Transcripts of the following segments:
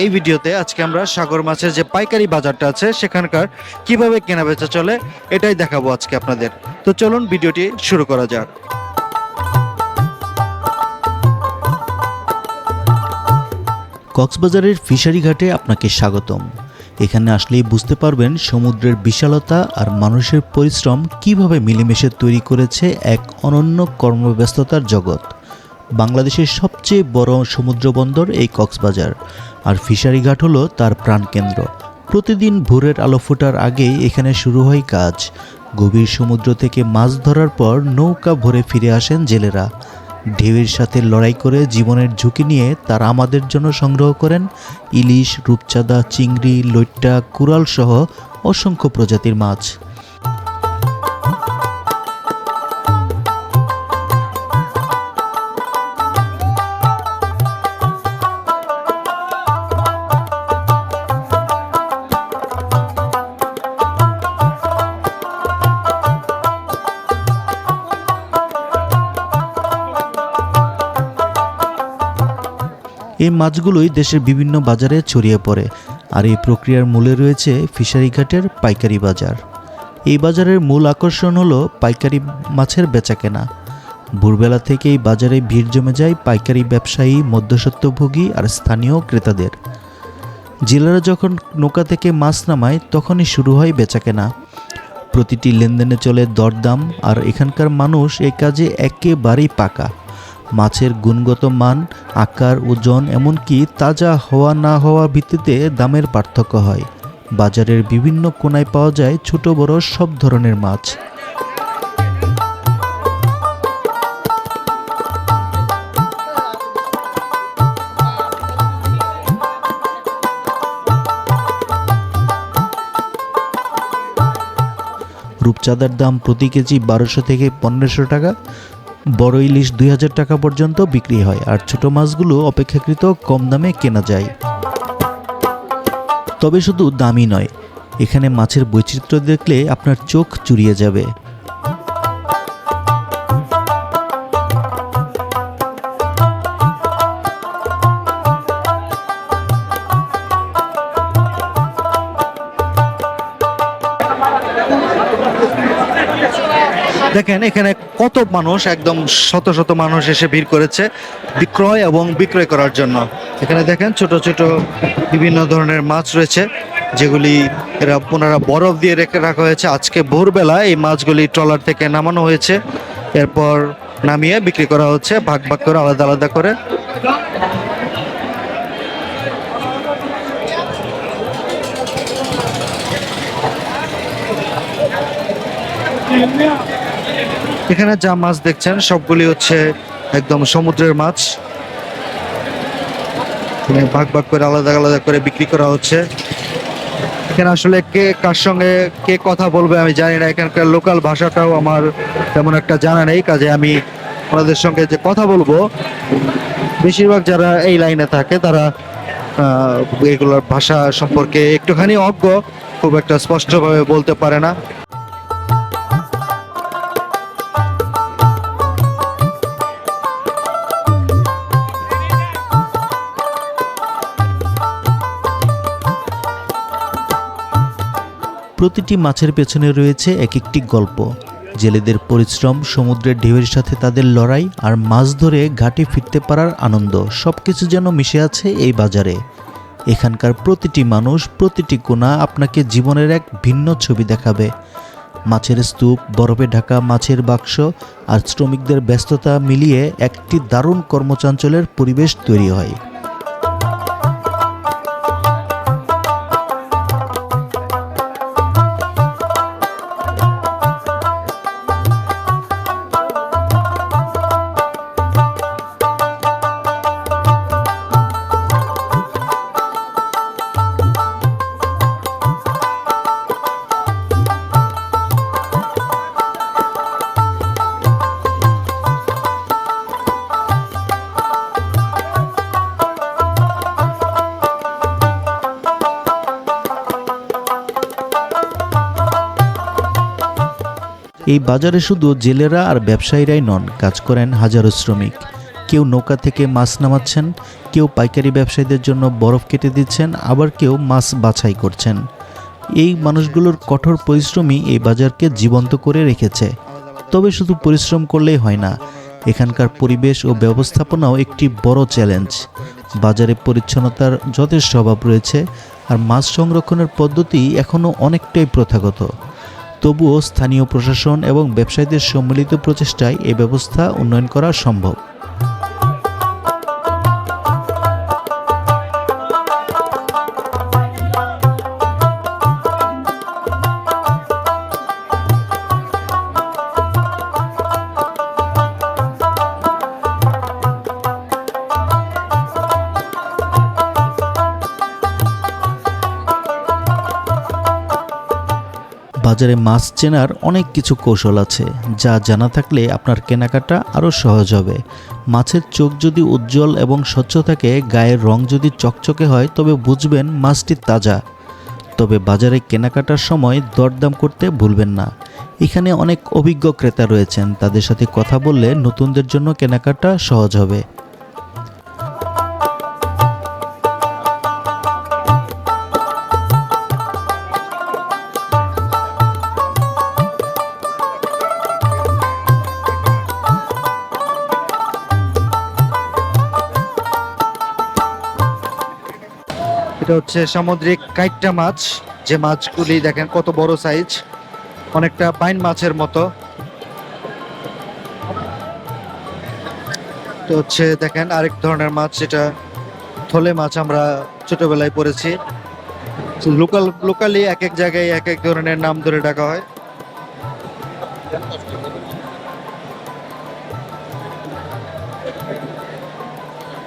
এই ভিডিওতে আজকে আমরা সাগর মাছের যে পাইকারি বাজারটা আছে, সেখানকার কীভাবে কেনা বেচা চলে, এটাই দেখাবো আজকে আপনাদের। তো চলুন ভিডিওটি শুরু করা যাক। কক্সবাজারের ফিশারি ঘাটে আপনাকে স্বাগতম। এখানে আসলেই বুঝতে পারবেন সমুদ্রের বিশালতা আর মানুষের পরিশ্রম কীভাবে মিলেমিশে তৈরি করেছে এক অনন্য কর্মব্যস্ততার জগৎ। বাংলাদেশের সবচেয়ে বড় সমুদ্র বন্দর এই কক্সবাজার। আর ফিশারি ঘাট হলো তার প্রাণকেন্দ্র। প্রতিদিন ভোরের আলো ফোটার আগেই এখানে শুরু হয় কাজ। গভীর সমুদ্র থেকে মাছ ধরার পর নৌকা ভরে ফিরে আসেন জেলেরা। ঢেউয়ের সাথে লড়াই করে জীবনের ঝুঁকি নিয়ে তারা আমাদের জন্য সংগ্রহ করেন ইলিশ, রূপচাঁদা, চিংড়ি, লইট্টা কুরাল সহ অসংখ্য প্রজাতির মাছ। এই মাছগুলোই দেশের বিভিন্ন বাজারে ছড়িয়ে পড়ে আর এই প্রক্রিয়ার মূলে রয়েছে ফিশারি ঘাটের পাইকারি বাজার। এই বাজারের মূল আকর্ষণ হলো পাইকারি মাছের বেচাকেনা। ভোরবেলা থেকে এই বাজারে ভিড় জমে যায় পাইকারি ব্যবসায়ী, মধ্যস্বত্বভোগী আর স্থানীয় ক্রেতাদের। জেলেরা যখন নৌকা থেকে মাছ নামায়, তখনই শুরু হয় বেচাকেনা। প্রতিটি লেনদেনে চলে দরদাম আর এখানকার মানুষ এই কাজে একেবারেই পাকা। মাছের গুণগত মান, আকার, ওজন, এমনকি তাজা হওয়া না হওয়া ভিত্তিতে দামের পার্থক্য হয়। বাজারের বিভিন্ন কোনায় পাওয়া যায় ছোট, বড় সব ধরনের মাছ। রূপচাঁদার দাম প্রতি কেজি বারোশো থেকে পনেরোশো টাকা। বড় ইলিশ দুই হাজার টাকা পর্যন্ত বিক্রি হয়, আর ছোট মাছগুলো অপেক্ষাকৃত কম দামে কেনা যায়। তবে শুধু দামই নয়, এখানে মাছের বৈচিত্র্য দেখলে আপনার চোখ চুরিয়ে যাবে। দেখেন, এখানে কত মানুষ, একদম শত শত মানুষ এসে ভিড় করেছে বিক্রয় এবং বিক্রয় করার জন্য। এখানে দেখেন, ছোট ছোট বিভিন্ন ধরনের মাছ রয়েছে, যেগুলি এরা পুনরা বরফ দিয়ে রেখে রাখা হয়েছে। আজকে ভোরবেলা এই মাছগুলি ট্রলার থেকে নামানো হয়েছে, এরপর নামিয়ে বিক্রি করা হচ্ছে, ভাগ ভাগ করে, আলাদা আলাদা করে। এখানে যা মাছ দেখছেন, সবগুলি হচ্ছে একদম সমুদ্রের মাছ। এখানে ভাগ ভাগ করে আলাদা আলাদা করে বিক্রি করা হচ্ছে। এখানে আসলে কে কার সঙ্গে কে কথা বলবে আমি জানি না, এখানকার লোকাল ভাষাটাও আমার তেমন একটা জানা নেই, কাজে আমি ওনাদের সঙ্গে যে কথা বলব, বেশিরভাগ যারা এই লাইনে থাকে তারা এগুলোর ভাষা সম্পর্কে একটুখানি অজ্ঞ, খুব একটা স্পষ্টভাবে বলতে পারে না। প্রতিটি মাছের পেছনে রয়েছে এক একটি গল্প। জেলেদের পরিশ্রম, সমুদ্রের ঢেউয়ের সাথে তাদের লড়াই আর মাছ ধরে ঘাটে ফিরতে পারার আনন্দ সব কিছু যেন মিশে আছে এই বাজারে। এখানকার প্রতিটি মানুষ, প্রতিটি কোণা আপনাকে জীবনের এক ভিন্ন ছবি দেখাবে। মাছের স্তূপ, বরফে ঢাকা মাছের বাক্স আর শ্রমিকদের ব্যস্ততা মিলিয়ে একটি দারুণ কর্মচাঞ্চলের পরিবেশ তৈরি হয়। এই বাজারে শুধু জেলেরা আর ব্যবসায়ীরাই নন, কাজ করেন হাজারো শ্রমিক। কেউ নৌকা থেকে মাছ নামাচ্ছেন, কেউ পাইকারি ব্যবসায়ীদের জন্য বরফ কেটে দিচ্ছেন, আবার কেউ মাছ বাছাই করছেন। এই মানুষগুলোর কঠোর পরিশ্রমই এই বাজারকে জীবন্ত করে রেখেছে। তবে শুধু পরিশ্রম করলেই হয় না, এখানকার পরিবেশ ও ব্যবস্থাপনাও একটি বড় চ্যালেঞ্জ। বাজারে পরিচ্ছন্নতার যথেষ্ট অভাব রয়েছে, আর মাছ সংরক্ষণের পদ্ধতি এখনও অনেকটাই প্রথাগত। তবুও স্থানীয় প্রশাসন এবং ব্যবসায়ীদের সম্মিলিত প্রচেষ্টায় এ ব্যবস্থা উন্নয়ন করা সম্ভব। বাজারে মাছ চেনার অনেক কিছু কৌশল আছে, যা জানা থাকলে আপনার কেনাকাটা আরও সহজ হবে। মাছের চোখ যদি উজ্জ্বল এবং স্বচ্ছ থাকে, গায়ের রং যদি চকচকে হয়, তবে বুঝবেন মাছটি তাজা। তবে বাজারে কেনাকাটার সময় দরদাম করতে ভুলবেন না। এখানে অনেক অভিজ্ঞ ক্রেতা রয়েছেন, তাদের সাথে কথা বললে নতুনদের জন্য কেনাকাটা সহজ হবে। এটা হচ্ছে সামুদ্রিক কাইটটা মাছ। যে মাছগুলি দেখেন কত বড় সাইজ অনেকটা বাইন মাছের মতো। তো হচ্ছে দেখেন আরেক ধরনের মাছ, যেটা থলে মাছ আমরা ছোটবেলায় পড়েছি। লোকাল লোকালি এক এক জায়গায় এক এক ধরনের নাম ধরে ডাকা হয়।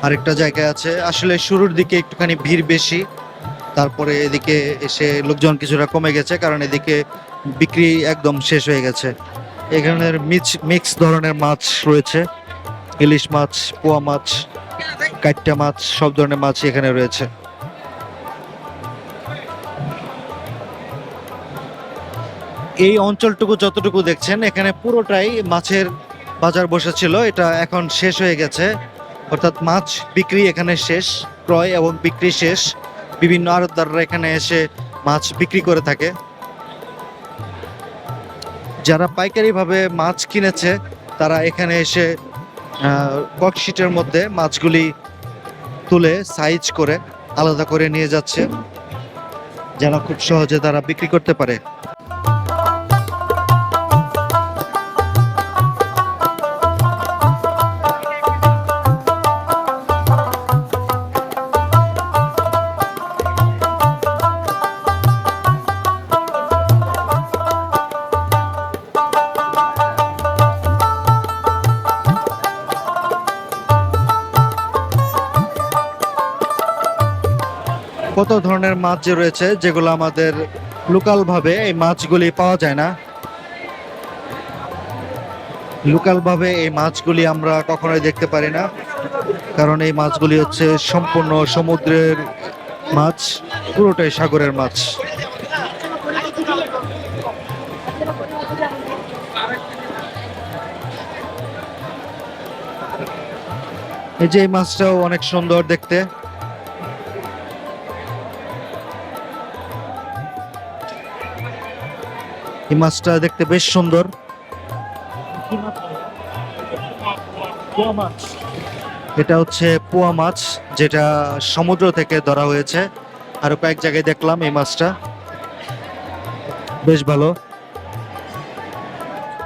আরেকটা জায়গায় আছে। আসলে শুরুর দিকে একটুখানি ভিড় বেশি, তারপরে এদিকে এসে লোকজন কিছুটা কমে গেছে, কারণ এদিকে বিক্রি একদম শেষ হয়ে গেছে। এখানের মিক্স মিক্স ধরনের মাছ রয়েছে। ইলিশ মাছ, পোয়া মাছ কাইট্টা মাছ, সব ধরনের মাছ এখানে রয়েছে। এই অঞ্চলটুকু যতটুকু দেখছেন, এখানে পুরোটাই মাছের বাজার বসেছিল, এটা এখন শেষ হয়ে গেছে। অর্থাৎ মাছ বিক্রি এখানে শেষ, ক্রয় এবং বিক্রি শেষ। বিভিন্ন আড়তদাররা এখানে এসে মাছ বিক্রি করে থাকে। যারা পাইকারিভাবে মাছ কিনেছে, তারা এখানে এসে ককশিটের মধ্যে মাছগুলি তুলে সাইজ করে আলাদা করে নিয়ে যাচ্ছে, যেন খুব সহজে তারা বিক্রি করতে পারে। কত ধরনের মাছ যে রয়েছে, যেগুলো আমাদের লোকাল ভাবে এই মাছগুলি পাওয়া যায় না? লোকাল ভাবে এই মাছগুলি আমরা কখনোই দেখতে পারি না, কারণ এই মাছগুলি হচ্ছে সম্পূর্ণ সমুদ্রের মাছ, পুরোটাই সাগরের মাছ। এই যে এই মাছটাও অনেক সুন্দর দেখতে। এই মাছটা দেখতে বেশ সুন্দর। এটা হচ্ছে পোয়া মাছ, যেটা সমুদ্র থেকে ধরা হয়েছে। আরও কয়েক জায়গায় দেখলাম এই মাছটা। বেশ ভালো।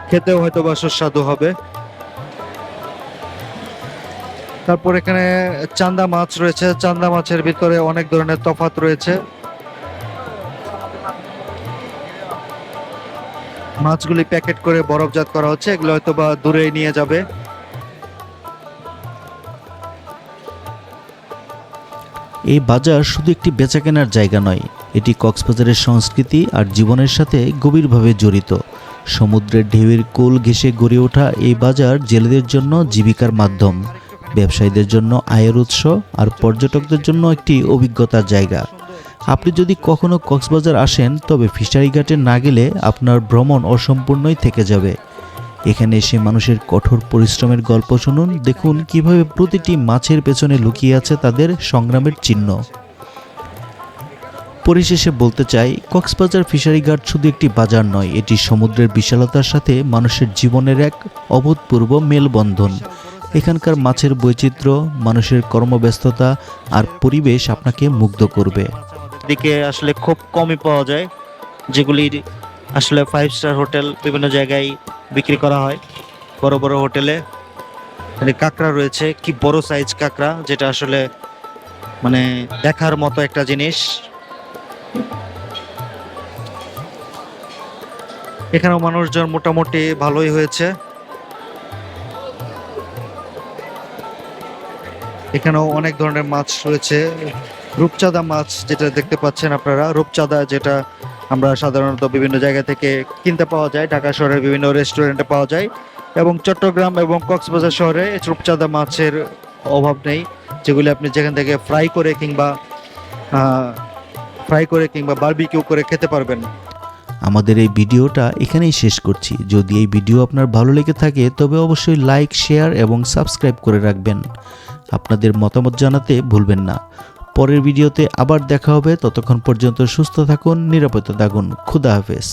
খেতেও হয়তো বা সুস্বাদু হবে। তারপর এখানে চান্দা মাছ রয়েছে। চান্দা মাছের ভিতরে অনেক ধরনের তফাত রয়েছে। মাছগুলি প্যাকেট করে বরফজাত করা হচ্ছে, এগুলো হয়তো বা দূরে নিয়ে যাবে। এই বাজার শুধু একটি বেচাকেনার জায়গা নয়, এটি কক্সবাজারের সংস্কৃতি আর জীবনের সাথে গভীরভাবে জড়িত। সমুদ্রের ঢেউয়ের কোল ঘেঁষে গড়ে ওঠা এই বাজার জেলেদের জন্য জীবিকার মাধ্যম। ব্যবসায়ীদের জন্য আয়ের উৎস আর পর্যটকদের জন্য একটি অভিজ্ঞতার জায়গা। আপনি যদি কখনো কক্সবাজার আসেন, তবে ফিশারি ঘাটে না গেলে আপনার ভ্রমণ অসম্পূর্ণই থেকে যাবে। এখানে এসে মানুষের কঠোর পরিশ্রমের গল্প শুনুন, দেখুন কীভাবে প্রতিটি মাছের পেছনে লুকিয়ে আছে তাদের সংগ্রামের চিহ্ন। পরিশেষে বলতে চাই, কক্সবাজার ফিশারি ঘাট শুধু একটি বাজার নয়, এটি সমুদ্রের বিশালতার সাথে মানুষের জীবনের এক অভূতপূর্ব মেলবন্ধন। এখানকার মাছের বৈচিত্র্য, মানুষের কর্মব্যস্ততা আর পরিবেশ আপনাকে মুগ্ধ করবে। দিকে আসলে খুব কমই পাওয়া যায়, যেগুলি আসলে ফাইভ স্টার হোটেল বিভিন্ন জায়গায় বিক্রি করা হয়, বড় বড় হোটেলে। মানে কাঁকড়া রয়েছে, কি বড় সাইজ কাঁকড়া, যেটা আসলে মানে দেখার মতো একটা জিনিস। এখানেও মানুষজন মোটামুটি ভালোই হয়েছে। এখানেও অনেক ধরনের মাছ রয়েছে। রূপচাঁদা মাছ যেটা দেখতে পাচ্ছেন আপনারা, রূপচাঁদা যেটা আমরা সাধারণত বিভিন্ন জায়গা থেকে কিনতে পাওয়া যায়, ঢাকা শহরের বিভিন্ন রেস্টুরেন্টে পাওয়া যায় এবং চট্টগ্রাম এবং কক্সবাজার শহরে রূপচাঁদা মাছের অভাব নেই, যেগুলি আপনি যেখান থেকে ফ্রাই করে কিংবা ফ্রাই করে কিংবা বারবিকিউ করে খেতে পারবেন। আমাদের এই ভিডিওটা এখানেই শেষ করছি। যদি এই ভিডিও আপনার ভালো লেগে থাকে, তবে অবশ্যই লাইক শেয়ার এবং সাবস্ক্রাইব করে রাখবেন। আপনাদের মতামত জানাতে ভুলবেন না। পরের ভিডিওতে আবার দেখা হবে। ততক্ষণ পর্যন্ত সুস্থ থাকুন নিরাপদে থাকুন। খুদা হাফেজ।